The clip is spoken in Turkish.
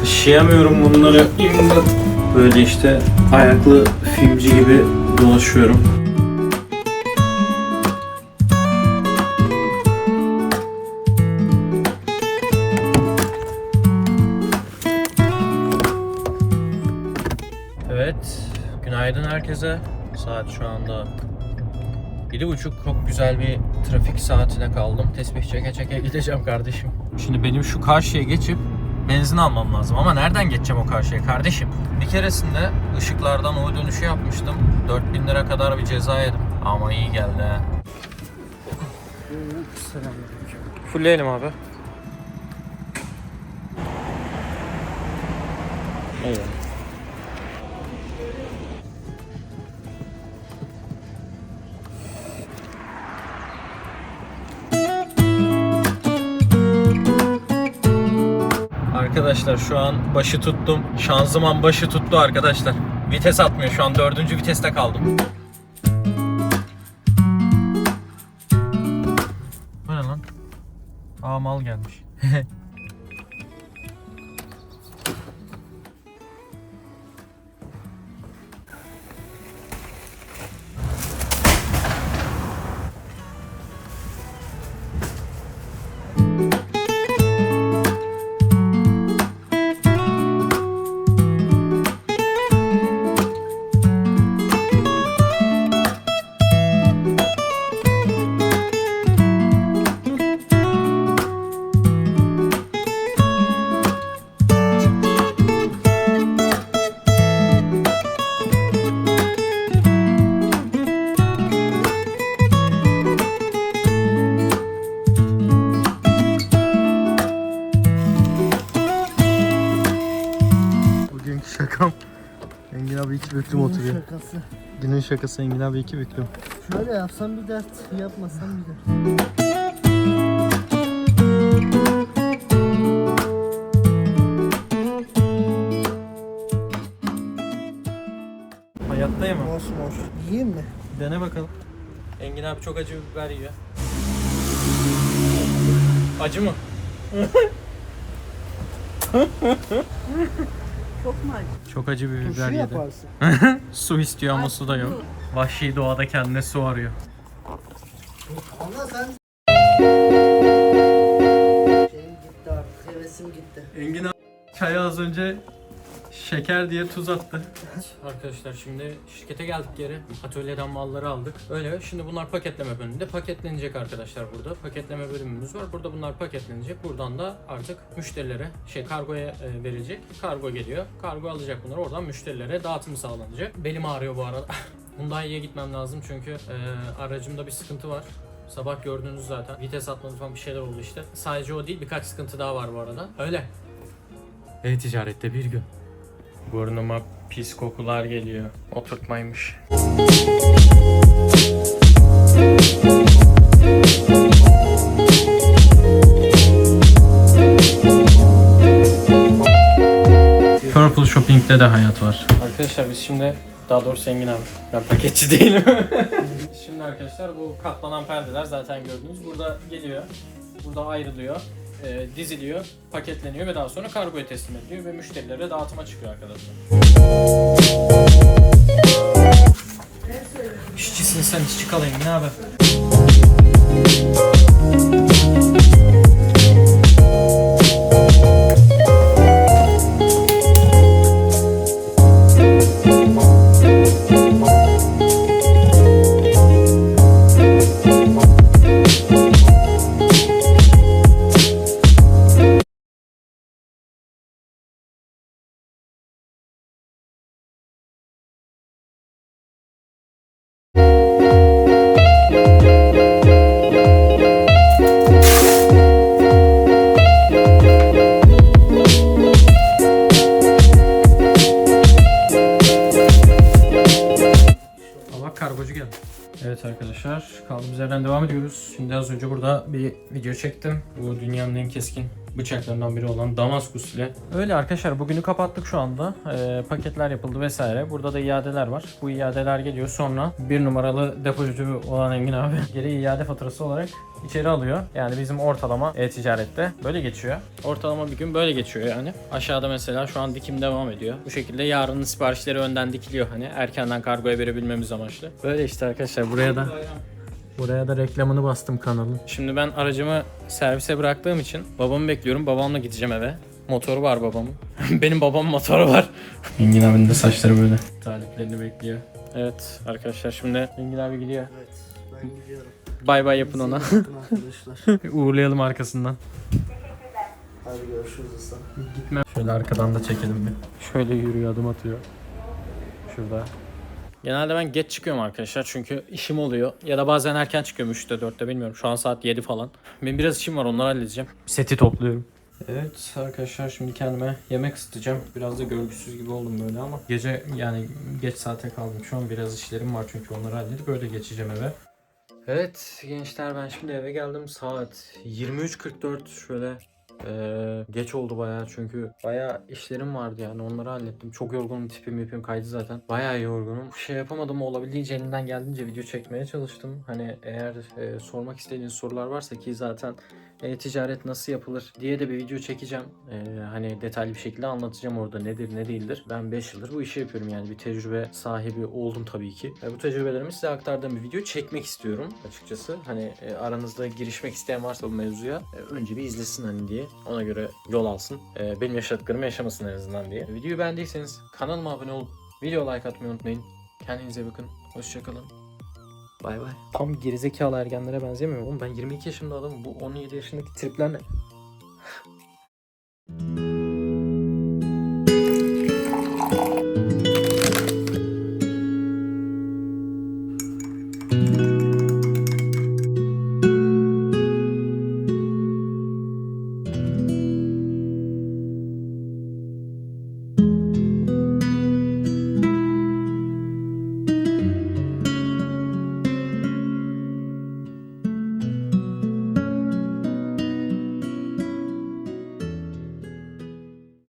Taşıyamıyorum bunları. İmdat. Böyle işte ayaklı filmci gibi dolaşıyorum. Evet, günaydın herkese. Saat şu anda Yedi buçuk çok güzel bir trafik saatine kaldım. Tesbih çeke çeke gideceğim kardeşim. Şimdi benim şu karşıya geçip benzin almam lazım. Ama nereden geçeceğim o karşıya kardeşim? Bir keresinde ışıklardan o dönüşü yapmıştım. 4000 lira kadar bir ceza yedim. Ama iyi geldi ha. Fullleyelim abi. Eyvallah. Arkadaşlar şu an başı tuttum. Şanzıman başı tuttu arkadaşlar. Vites atmıyor şu an dördüncü viteste kaldım. Bu ne lan? Aa mal gelmiş. Büklüm oturuyor. şakası. Günün şakası Engin abi iki büklüm. Şöyle yapsam bir dert, yapmasam bir dert. Hayattayım mı? Mos mos. Yiyeyim mi? Dene bakalım. Engin abi çok acı biber yiyor. Acı mı? Çok mu acı? Çok acı bir biber Turşu yedi. yaparsın. Su istiyor ama su da yok. Vahşi doğada kendine su arıyor. Ama sen... Şeyim gitti artık, hevesim gitti. Engin abi çaya az önce şeker diye tuz attı. Arkadaşlar şimdi şirkete geldik geri. Atölyeden malları aldık. Öyle şimdi bunlar paketleme bölümünde paketlenecek arkadaşlar burada. Paketleme bölümümüz var. Burada bunlar paketlenecek. Buradan da artık müşterilere şey kargoya e, verilecek. Kargo geliyor. Kargo alacak bunları. Oradan müşterilere dağıtımı sağlanacak. Belim ağrıyor bu arada. Hyundai'ye gitmem lazım çünkü e, aracımda bir sıkıntı var. Sabah gördünüz zaten. Vites atmadı falan bir şeyler oldu işte. Sadece o değil birkaç sıkıntı daha var bu arada. Öyle. E-ticarette bir gün. Burnuma pis kokular geliyor. Oturtmaymış. Purple Shopping'de de hayat var. Arkadaşlar biz şimdi daha doğrusu Engin abi. Ben paketçi değilim. şimdi arkadaşlar bu katlanan perdeler zaten gördünüz. Burada geliyor. Burada ayrılıyor. E, diziliyor, paketleniyor ve daha sonra kargoya teslim ediliyor ve müşterilere dağıtıma çıkıyor arkadaşlar. İşçisin sen işçi kalayım ne haber? Arkadaşlar kaldığımız yerden devam ediyoruz. Şimdi az önce burada bir video çektim. Bu dünyanın en keskin bıçaklarından biri olan Damaskus ile. Öyle arkadaşlar bugünü kapattık şu anda. Ee, paketler yapıldı vesaire. Burada da iadeler var. Bu iadeler geliyor. Sonra bir numaralı depocu olan Engin abi geri iade faturası olarak içeri alıyor. Yani bizim ortalama e-ticarette böyle geçiyor. Ortalama bir gün böyle geçiyor yani. Aşağıda mesela şu an dikim devam ediyor. Bu şekilde yarının siparişleri önden dikiliyor hani erkenden kargoya verebilmemiz amaçlı. Böyle işte arkadaşlar buraya da Buraya da reklamını bastım kanalın. Şimdi ben aracımı servise bıraktığım için babamı bekliyorum. Babamla gideceğim eve. Motoru var babamın. Benim babamın motoru var. Engin abinin de saçları böyle. Taliplerini bekliyor. Evet arkadaşlar şimdi Engin abi gidiyor. Evet ben gidiyorum. Bay bay yapın ona. Arkadaşlar. Uğurlayalım arkasından. Hadi görüşürüz usta. Gitme. Şöyle arkadan da çekelim bir. Şöyle yürüyor adım atıyor. Şurada. Genelde ben geç çıkıyorum arkadaşlar çünkü işim oluyor. Ya da bazen erken çıkıyorum 3'te 4'te bilmiyorum. Şu an saat 7 falan. Benim biraz işim var onları halledeceğim. Seti topluyorum. Evet arkadaşlar şimdi kendime yemek ısıtacağım. Biraz da görgüsüz gibi oldum böyle ama gece yani geç saate kaldım. Şu an biraz işlerim var çünkü onları halledip öyle geçeceğim eve. Evet gençler ben şimdi eve geldim saat 23.44 şöyle eee, geç oldu bayağı çünkü bayağı işlerim vardı yani onları hallettim. Çok yorgunum tipim yapıyorum kaydı zaten. Bayağı yorgunum. Şey yapamadım olabildiğince elimden geldiğince video çekmeye çalıştım. Hani eğer eee, sormak istediğiniz sorular varsa ki zaten e-ticaret nasıl yapılır diye de bir video çekeceğim. Ee, hani detaylı bir şekilde anlatacağım orada nedir ne değildir. Ben 5 yıldır bu işi yapıyorum yani bir tecrübe sahibi oldum tabii ki. Ve bu tecrübelerimi size aktardığım bir video çekmek istiyorum açıkçası. Hani e, aranızda girişmek isteyen varsa bu mevzuya e, önce bir izlesin hani diye. Ona göre yol alsın. E, benim yaşadıklarımı yaşamasın en azından diye. Videoyu beğendiyseniz kanalıma abone olup video like atmayı unutmayın. Kendinize bakın. Hoşçakalın. Bay bay. Tam gerizekalı ergenlere benzemiyor oğlum. Ben 22 yaşında adamım. Bu 17 yaşındaki tripler ne?